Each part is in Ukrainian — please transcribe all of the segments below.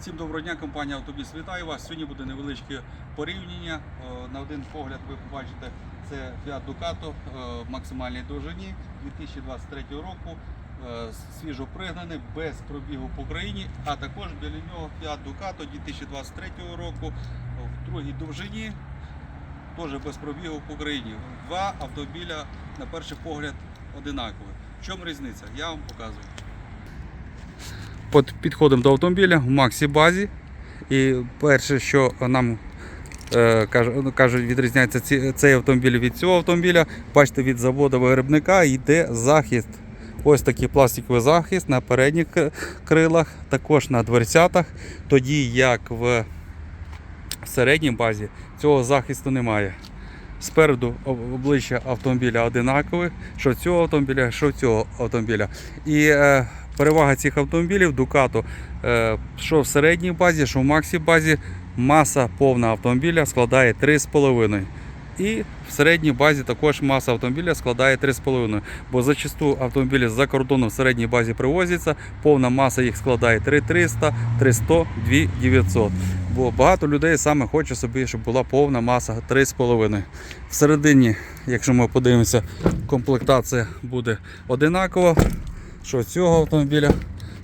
Всім доброго дня, компанія Автобіс вітаю вас. Сьогодні буде невеличке порівняння. Е, На один погляд ви побачите, це Fiat Ducato е, в максимальній довжині 2023 року. е, Свіжо пригнаний, без пробігу по країні, а також біля нього Fiat Ducato 2023 року в другій довжині, теж без пробігу по країні. Два автомобіля, на перший погляд, одинакові. В чому різниця? Я вам показую. Підходимо до автомобіля в Максі базі. І перше, що нам е, ну, кажуть, відрізняється цей автомобіль від цього автомобіля. Бачите, від заводу виробника йде захист. Ось такий пластиковий захист на передніх крилах, також на дверцятах. Тоді як в середній базі цього захисту немає. Спереду обличчя автомобіля одинакове, що цього автомобіля, що цього автомобіля. І е, перевага цих автомобілів Ducato, е, що в середній базі, що в максі базі, маса повна автомобіля складає 3,5. І в середній базі також маса автомобіля складає 3,5. Бо зачасту автомобілі з-за кордону в середній базі привозяться, повна маса їх складає 3,300, 300, 2,900. Бо багато людей саме хоче собі, щоб була повна маса 3,5. Всередині, якщо ми подивимося, комплектація буде одинакова. Що цього автомобіля,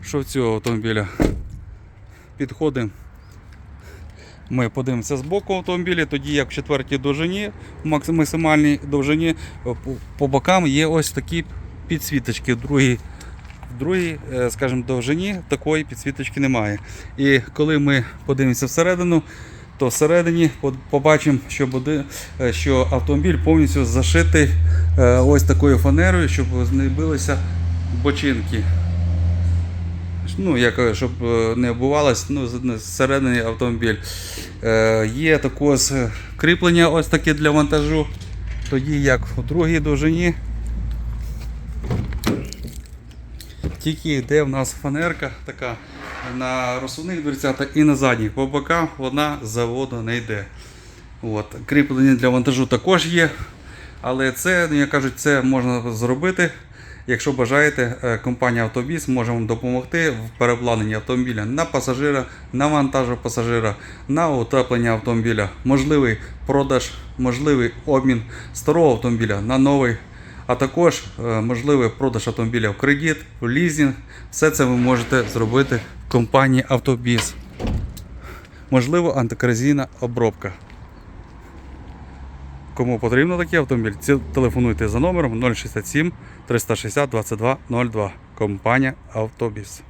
що цього автомобіля. Підходимо. Ми подивимося з боку автомобіля, тоді як в четвертій довжині, в максимальній довжині, е, по- бокам є ось такі підсвіточки. В другій, в другій е, скажімо, довжині такої підсвіточки немає. І коли ми подивимося всередину, то всередині побачимо, що, буде, е, що автомобіль повністю зашитий ось такою фанерою, щоб не билися бочинки. Ну, як, щоб е, не оббувалось ну, зсередини автомобіль. Е, є також е, кріплення ось таке для вантажу. Тоді як у другій довжині. Тільки йде в нас фанерка така на розсувних дверцятах і на задніх. По бокам вона з заводу не йде. От. Кріплення для вантажу також є. Але це, ну, як кажуть, це можна зробити. Якщо бажаєте, е, компанія Автобіс може вам допомогти в переобладнанні автомобіля на пасажира, на вантажу пасажира, на утеплення автомобіля, можливий продаж, можливий обмін старого автомобіля на новий, а також е, можливий продаж автомобіля в кредит, в лізинг. Все це ви можете зробити в компанії Автобіс. Можливо, антикорозійна обробка. Кому потрібно такий автомобіль, телефонуйте за номером 067 360 22 02. Компанія Автобіс.